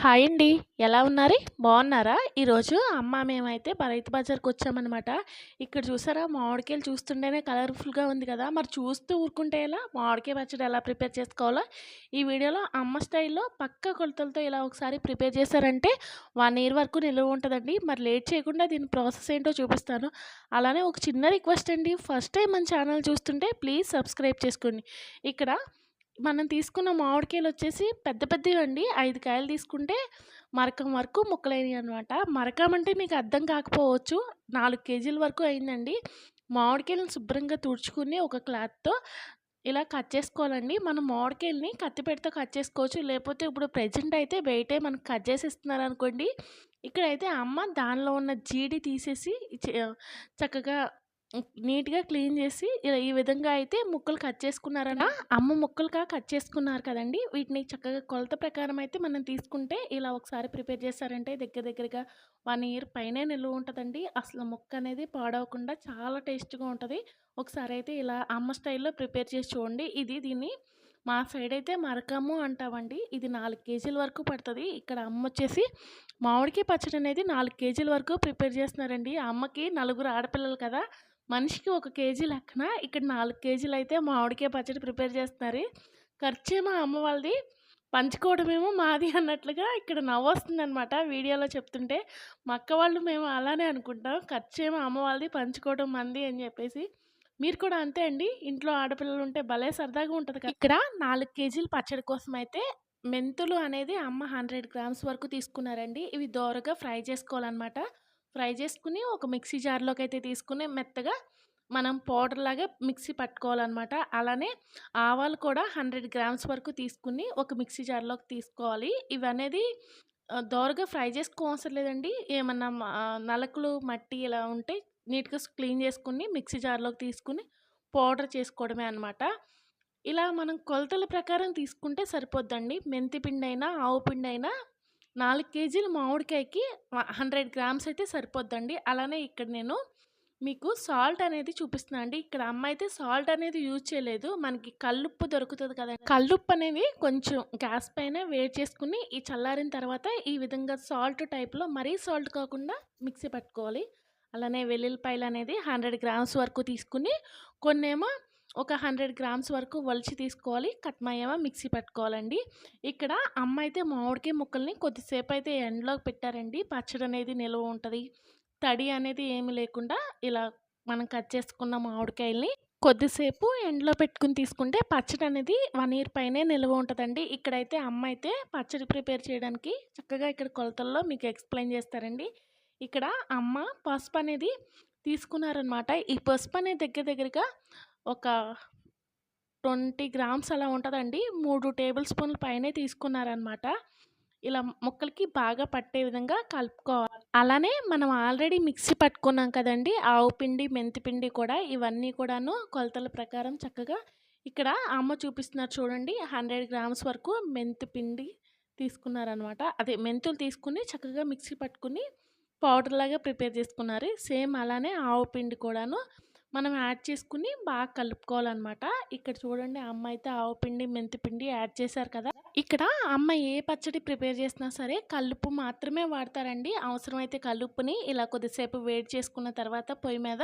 Hi అండి. ఎలా ఉన్నారు? బాగున్నారా? ఈరోజు అమ్మ, మేమైతే రైతు బజార్‌కి వచ్చామనమాట. ఇక్కడ చూసారా మామిడికాయలు చూస్తుంటేనే కలర్‌ఫుల్‌గా ఉంది కదా! మరి చూస్తూ ఊరుకుంటే ఎలా? మామిడికాయ పచ్చడి ఎలా ప్రిపేర్ చేసుకోవాలో ఈ వీడియోలో అమ్మ స్టైల్‌లో పక్కా కొలతలతో ఇలా ఒకసారి ప్రిపేర్ చేశారంటే వన్ ఇయర్ వరకు నిలువ ఉంటుందండి మరి లేట్ చేయకుండా దీని ప్రాసెస్ ఏంటో చూపిస్తాను. అలానే ఒక చిన్న రిక్వెస్ట్ అండి. ఫస్ట్ టైం మన ఛానల్ చూస్తుంటే ప్లీజ్ సబ్స్క్రైబ్ చేసుకోండి. ఇక్కడ మనం తీసుకున్న మామిడికాయలు వచ్చేసి పెద్ద పెద్దవి అండి ఐదు కాయలు తీసుకుంటే మరకం వరకు ముక్కలైనవి అనమాట మరకం అంటే మీకు అర్థం కాకపోవచ్చు. నాలుగు కేజీల వరకు అయిందండి. మామిడికాయలను శుభ్రంగా తుడుచుకుని ఒక క్లాత్‌తో ఇలా కట్ చేసుకోవాలండి. మనం మామిడికాయలని కత్తిపీటతో కట్ చేసుకోవచ్చు. లేకపోతే ఇప్పుడు ప్రెజెంట్ అయితే బయటే మనకు కట్ చేసి అనుకోండి ఇక్కడైతే అమ్మ దానిలో ఉన్న జీడి తీసేసి చే చక్కగా నీట్‌గా క్లీన్ చేసి ఇలా ఈ విధంగా అయితే ముక్కలు కట్ చేసుకున్నారన్న అమ్మ ముక్కలుగా కట్ చేసుకున్నారు కదండి వీటిని చక్కగా కొలత ప్రకారం అయితే మనం తీసుకుంటే ఇలా ఒకసారి ప్రిపేర్ చేస్తారంటే దగ్గర దగ్గరగా వన్ ఇయర్ పైనే నిలువ ఉంటుందండి అసలు ముక్క అనేది పాడవకుండా చాలా టేస్ట్‌గా ఉంటుంది ఒకసారి అయితే ఇలా అమ్మ స్టైల్‌లో ప్రిపేర్ చేసి చూడండి. ఇది దీన్ని మా సైడ్ అయితే మరకము అంటామండి. ఇది నాలుగు కేజీల వరకు పడుతుంది ఇక్కడ అమ్మ వచ్చేసి మామిడికాయ పచ్చడి అనేది నాలుగు కేజీల వరకు ప్రిపేర్ చేస్తున్నారండి. అమ్మకి నలుగురు ఆడపిల్లలు కదా! మనిషికి ఒక కేజీ లెక్కన ఇక్కడ నాలుగు కేజీలు అయితే మామిడికాయ పచ్చడి ప్రిపేర్ చేస్తున్నారు. ఖర్చేమో అమ్మ వాళ్ళది. పంచుకోవడమేమో మాది అన్నట్లుగా ఇక్కడ నవ్వొస్తుందనమాట వీడియోలో చెప్తుంటే. మా అక్క వాళ్ళు మేము అలానే అనుకుంటాం. ఖర్చేమో అమ్మ వాళ్ళది, పంచుకోవడం మంది అని చెప్పేసి. మీరు కూడా అంతే అండి. ఇంట్లో ఆడపిల్లలు ఉంటే భలే సరదాగా ఉంటుంది కదా! ఇక్కడ నాలుగు కేజీల పచ్చడి కోసం అయితే మెంతులు అనేది అమ్మ 100 గ్రామ్స్ వరకు తీసుకున్నారండి. ఇవి దోరగా ఫ్రై చేసుకోవాలనమాట. ఫ్రై చేసుకుని ఒక మిక్సీ జార్లోకి అయితే తీసుకుని మెత్తగా మనం పౌడర్ లాగా మిక్సీ పట్టుకోవాలన్నమాట అలానే ఆవాలు కూడా 100 గ్రామ్స్ వరకు తీసుకొని ఒక మిక్సీ జార్‌లోకి తీసుకోవాలి. ఇవనేది అనేది దోరగా ఫ్రై చేసుకోవసరం లేదండి. ఏమన్నా నలకలు, మట్టి ఇలా ఉంటే నీట్‌గా క్లీన్ చేసుకుని మిక్సీ జార్‌లోకి తీసుకొని పౌడర్ చేసుకోవడమే అనమాట. ఇలా మనం కొలతల ప్రకారం తీసుకుంటే సరిపోద్దండి. మెంతి పిండి అయినా ఆవు పిండి అయినా నాలుగు కేజీల మామిడికాయకి హండ్రెడ్ గ్రామ్స్ అయితే సరిపోద్దండి. అలానే ఇక్కడ నేను మీకు సాల్ట్ అనేది చూపిస్తున్నా అండి. ఇక్కడ అమ్మ అయితే సాల్ట్ అనేది యూజ్ చేయలేదు. మనకి కల్లుప్పు దొరుకుతుంది కదా కల్లుప్పు అనేది కొంచెం గ్యాస్ పైన వేడి చేసుకుని ఈ చల్లారిన తర్వాత ఈ విధంగా సాల్ట్ టైప్‌లో మరీ సాల్ట్ కాకుండా మిక్సీ పట్టుకోవాలి. అలానే వెల్లుల్లిపాయలు అనేది హండ్రెడ్ గ్రామ్స్ వరకు తీసుకొని కొన్నేమో ఒక 100 గ్రామ్స్ వరకు ఒలిచి తీసుకోవాలి. కట్మాయేమో మిక్సీ పెట్టుకోవాలండి ఇక్కడ అమ్మ అయితే మామిడికాయ ముక్కల్ని కొద్దిసేపు అయితే ఎండలోకి పెట్టారండి. పచ్చడి అనేది నిలువ ఉంటుంది తడి అనేది ఏమి లేకుండా ఇలా మనం కట్ చేసుకున్న మామిడికాయల్ని కొద్దిసేపు ఎండలో పెట్టుకుని తీసుకుంటే పచ్చడి అనేది వన్ ఇయర్ పైనే నిలువ ఉంటుందండి ఇక్కడైతే అమ్మ అయితే పచ్చడి ప్రిపేర్ చేయడానికి చక్కగా ఇక్కడ కొలతల్లో మీకు ఎక్స్‌ప్లెయిన్ చేస్తారండి. ఇక్కడ అమ్మ పసుపు అనేది తీసుకున్నారనమాట. ఈ పసుపు అనేది దగ్గర దగ్గరగా ఒక 20 గ్రామ్స్ అలా ఉంటుందండి మూడు టేబుల్ స్పూన్‌ల పైనే తీసుకున్నారనమాట. ఇలా ముక్కలకి బాగా పట్టే విధంగా కలుపుకోవాలి. అలానే మనం ఆల్రెడీ మిక్సీ పట్టుకున్నాం కదండి ఆవు పిండి, మెంతి పిండి కూడా ఇవన్నీ కూడాను కొలతల ప్రకారం చక్కగా ఇక్కడ అమ్మ చూపిస్తున్నారు చూడండి. 100 గ్రామ్స్ వరకు మెంతి పిండి తీసుకున్నారనమాట. అదే మెంతులు తీసుకుని చక్కగా మిక్సీ పట్టుకొని పౌడర్‌లాగా ప్రిపేర్ చేసుకున్నారు. సేమ్ అలానే ఆవు పిండి కూడాను మనం యాడ్ చేసుకుని బాగా కలుపుకోవాలన్నమాట ఇక్కడ చూడండి అమ్మ అయితే ఆవు పిండి, మెంతి పిండి యాడ్ చేశారు కదా! ఇక్కడ అమ్మ ఏ పచ్చడి ప్రిపేర్ చేసినా సరే కలుపు మాత్రమే వాడతారండి. అవసరమైతే కలుపుని ఇలా కొద్దిసేపు వేడి చేసుకున్న తర్వాత పొయ్యి మీద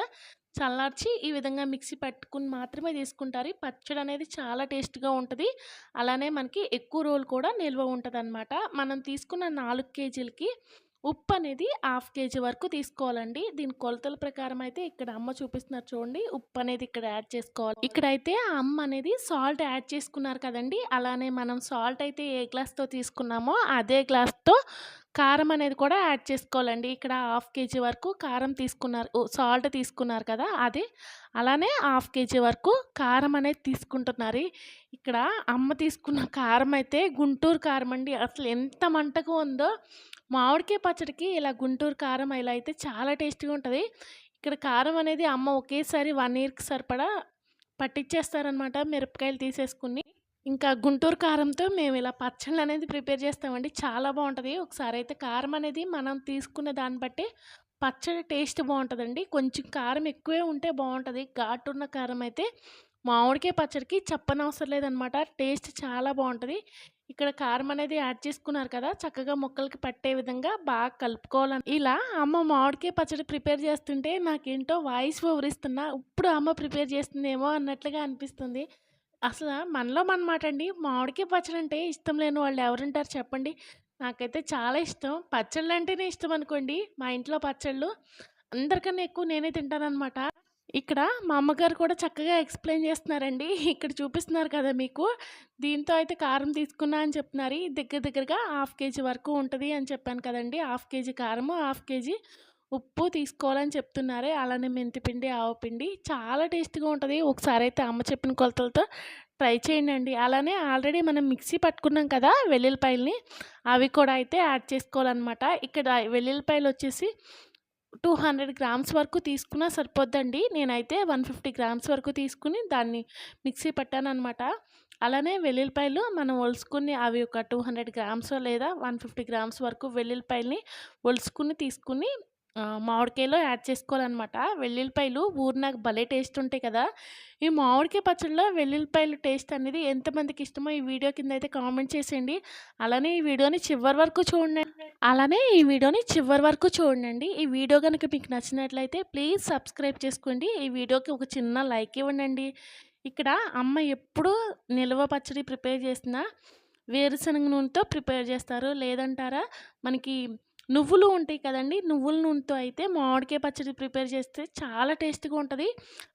చల్లార్చి ఈ విధంగా మిక్సీ పట్టుకుని మాత్రమే తీసుకుంటారు. పచ్చడి అనేది చాలా టేస్ట్‌గా ఉంటుంది అలానే మనకి ఎక్కువ రోజులు కూడా నిల్వ ఉంటుంది మనం తీసుకున్న నాలుగు కేజీలకి ఉప్పు అనేది హాఫ్ కేజీ వరకు తీసుకోవాలండి. దీని కొలతల ప్రకారం అయితే ఇక్కడ అమ్మ చూపిస్తున్నారు చూడండి. ఉప్పు అనేది ఇక్కడ యాడ్ చేసుకోవాలి. ఇక్కడైతే అమ్మ అనేది సాల్ట్ యాడ్ చేసుకున్నారు కదండీ! అలానే మనం సాల్ట్ అయితే ఏ గ్లాస్‌తో తీసుకున్నామో అదే గ్లాస్‌తో కారం అనేది కూడా యాడ్ చేసుకోవాలండి. ఇక్కడ హాఫ్ కేజీ వరకు కారం తీసుకున్నారు. సాల్ట్ తీసుకున్నారు కదా! అదే అలానే హాఫ్ కేజీ వరకు కారం అనేది తీసుకుంటున్నారు. ఇక్కడ అమ్మ తీసుకున్న కారం అయితే గుంటూరు కారం అండి. అసలు ఎంత మంటగా ఉందో మామిడికాయ పచ్చడికి ఇలా గుంటూరు కారం ఇలా అయితే చాలా టేస్టీగా ఉంటుంది ఇక్కడ కారం అనేది అమ్మ ఒకేసారి వన్ ఇయర్‌కి సరిపడా పట్టిచ్చేస్తారనమాట మిరపకాయలు తీసేసుకొని. ఇంకా గుంటూరు కారంతో మేము ఇలా పచ్చళ్ళనేది ప్రిపేర్ చేస్తామండి. చాలా బాగుంటుంది ఒకసారి అయితే కారం అనేది మనం తీసుకునే దాన్ని బట్టి పచ్చడి టేస్ట్ బాగుంటుందండి కొంచెం కారం ఎక్కువే ఉంటే బావుంటది. ఘాటున్న కారం అయితే మామిడికాయ పచ్చడికి చెప్పనవసరం లేదనమాట. టేస్ట్ చాలా బాగుంటుంది ఇక్కడ కారం అనేది యాడ్ చేసుకున్నారు కదా! చక్కగా ముక్కలకి పట్టే విధంగా బాగా కలుపుకోవాలని ఇలా అమ్మ మామిడికాయ పచ్చడి ప్రిపేర్ చేస్తుంటే నాకేంటో వాయిస్ ఓవరిస్తున్నా ఇప్పుడు అమ్మ ప్రిపేర్ చేస్తుందేమో అన్నట్లుగా అనిపిస్తుంది. అసల మనలో మన మాటండి మామిడికాయ పచ్చడి అంటే ఇష్టం లేని వాళ్ళు ఎవరుంటారు చెప్పండి? నాకైతే చాలా ఇష్టం. పచ్చళ్ళంటేనే ఇష్టం అనుకోండి. మా ఇంట్లో పచ్చళ్ళు అందరికన్నా ఎక్కువ నేనే తింటాననమాట. ఇక్కడ మా అమ్మగారు కూడా చక్కగా ఎక్స్‌ప్లెయిన్ చేస్తున్నారండి. ఇక్కడ చూపిస్తున్నారు కదా మీకు. దీంతో అయితే కారం తీసుకున్నా అని చెప్తున్నారు. దగ్గర దగ్గరగా హాఫ్ కేజీ వరకు ఉంటది అని చెప్పాను కదండీ! హాఫ్ కేజీ కారము, హాఫ్ కేజీ ఉప్పు తీసుకోవాలని చెప్తున్నారే అలానే మెంతిపిండి, ఆవపిండి చాలా టేస్టీగా ఉంటుంది ఒకసారి అయితే అమ్మ చెప్పిన కొలతలతో ట్రై చేయండండి. అలానే ఆల్రెడీ మనం మిక్సీ పట్టుకున్నాం కదా! వెల్లుల్లిపాయలని అవి కూడా అయితే యాడ్ చేసుకోవాలనమాట. ఇక్కడ వెల్లుల్లపాయలు వచ్చేసి టూ హండ్రెడ్ గ్రామ్స్ వరకు తీసుకున్నా సరిపోద్దండి. నేనైతే 150 గ్రామ్స్ వరకు తీసుకొని దాన్ని మిక్సీ పట్టాననమాట. అలానే వెల్లుల్లిపాయలు మనం ఒలుసుకుని అవి ఒక టూ హండ్రెడ్ గ్రామ్స్ లేదా 150 గ్రామ్స్ వరకు వెల్లుల్లిపాయలని ఒలుసుకుని తీసుకుని మామిడికాయలో యాడ్ చేసుకోవాలనమాట. వెల్లుల్లిపాయలు ఊరినాక భలే టేస్ట్ ఉంటాయి కదా! ఈ మామిడికాయ పచ్చడిలో వెల్లుల్లిపాయలు టేస్ట్ అనేది ఎంతమందికి ఇష్టమో ఈ వీడియో కింద అయితే కామెంట్ చేసేయండి. అలానే ఈ వీడియోని చివరి వరకు చూడండి. అలానే ఈ వీడియోని చివరి వరకు చూడండి. ఈ వీడియో కనుక మీకు నచ్చినట్లయితే ప్లీజ్ సబ్స్క్రైబ్ చేసుకోండి. ఈ వీడియోకి ఒక చిన్న లైక్ ఇవ్వండి ఇక్కడ అమ్మ ఎప్పుడు నిల్వ పచ్చడి ప్రిపేర్ చేసినా వేరుశనగ నూనెతో ప్రిపేర్ చేస్తారు. లేదంటారా మనకి నువ్వులు ఉంటాయి కదండీ! నువ్వుల నూనెతో అయితే మామిడికాయ పచ్చడి ప్రిపేర్ చేస్తే చాలా టేస్ట్‌గా ఉంటుంది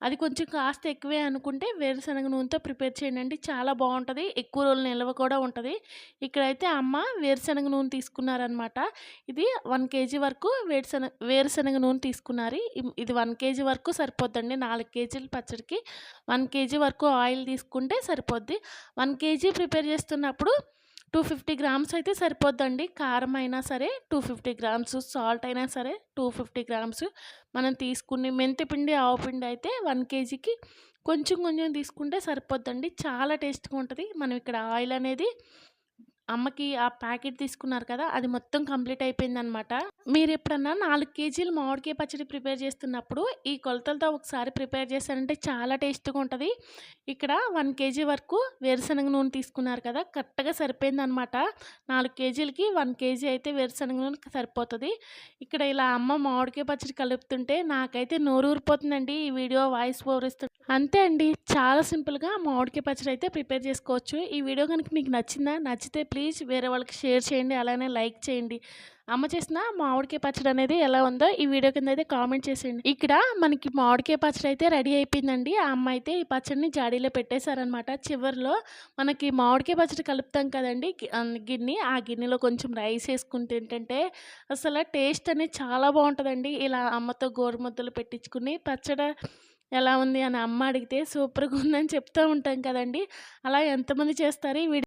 అది కొంచెం కాస్త ఎక్కువే అనుకుంటే వేరుశనగ నూనెతో ప్రిపేర్ చేయండి చాలా బాగుంటుంది ఎక్కువ రోజులు నిల్వ కూడా ఉంటుంది ఇక్కడైతే అమ్మ వేరుశనగ నూనె తీసుకున్నారనమాట. ఇది వన్ కేజీ వరకు వేరుశన వేరుశనగ నూనె తీసుకున్నారు. ఇది వన్ కేజీ వరకు సరిపోద్దండి. నాలుగు కేజీల పచ్చడికి వన్ కేజీ వరకు ఆయిల్ తీసుకుంటే సరిపోద్ది. వన్ కేజీ ప్రిపేర్ చేస్తున్నప్పుడు 250 గ్రామ్స్ అయితే సరిపోద్దండి. కారం అయినా సరే 250 గ్రామ్స్, సాల్ట్ అయినా సరే 250 గ్రామ్స్ మనం తీసుకుని మెంతిపిండి, ఆవపిండి అయితే వన్ కేజీకి కొంచెం కొంచెం తీసుకుంటే సరిపోద్దండి. చాలా టేస్ట్‌గా ఉంటుంది మనం ఇక్కడ ఆయిల్ అనేది అమ్మకి ఆ ప్యాకెట్ తీసుకున్నారు కదా! అది మొత్తం కంప్లీట్ అయిపోయిందనమాట. మీరెప్పుడన్నా 4 కేజీలు మామిడికాయ పచ్చడి ప్రిపేర్ చేస్తున్నప్పుడు ఈ కొలతలతో ఒకసారి ప్రిపేర్ చేశారంటే చాలా టేస్ట్‌గా ఉంటుంది ఇక్కడ వన్ కేజీ వరకు వేరుశనగ నూనె తీసుకున్నారు కదా! కరెక్ట్‌గా సరిపోయిందనమాట. నాలుగు కేజీలకి వన్ కేజీ అయితే వేరుశనగ నూనె సరిపోతుంది ఇక్కడ ఇలా అమ్మ మామిడికాయ పచ్చడి కలుపుతుంటే నాకైతే నోరూరిపోతుందండి. ఈ వీడియో వాయిస్ ఓవర్ అంతే అండి. చాలా సింపుల్‌గా మామిడికాయ పచ్చడి అయితే ప్రిపేర్ చేసుకోవచ్చు. ఈ వీడియో కనుక మీకు నచ్చిందా? నచ్చితే ప్లీజ్ వేరే వాళ్ళకి షేర్ చేయండి. అలానే లైక్ చేయండి. అమ్మ చేసిన మామిడికాయ పచ్చడి అనేది ఎలా ఉందో ఈ వీడియో కింద అయితే కామెంట్ చేసేయండి. ఇక్కడ మనకి మామిడికాయ పచ్చడి అయితే రెడీ అయిపోయిందండి. ఆ అమ్మ అయితే ఈ పచ్చడిని జాడీలో పెట్టేశారనమాట. చివర్లో మనకి మామిడికాయ పచ్చడి కలుపుతాం కదండి గిన్నె ఆ గిన్నెలో కొంచెం రైస్ వేసుకుంటే ఏంటంటే అసలు టేస్ట్ అనేది చాలా బాగుంటుందండి ఇలా అమ్మతో గోరుముద్దలు పెట్టించుకుని పచ్చడి ఎలా ఉంది అని అమ్మ అడిగితే సూపర్‌గా ఉందని చెప్తూ ఉంటాం కదండీ! అలా ఎంతమంది చేస్తారు? ఈ వీడియో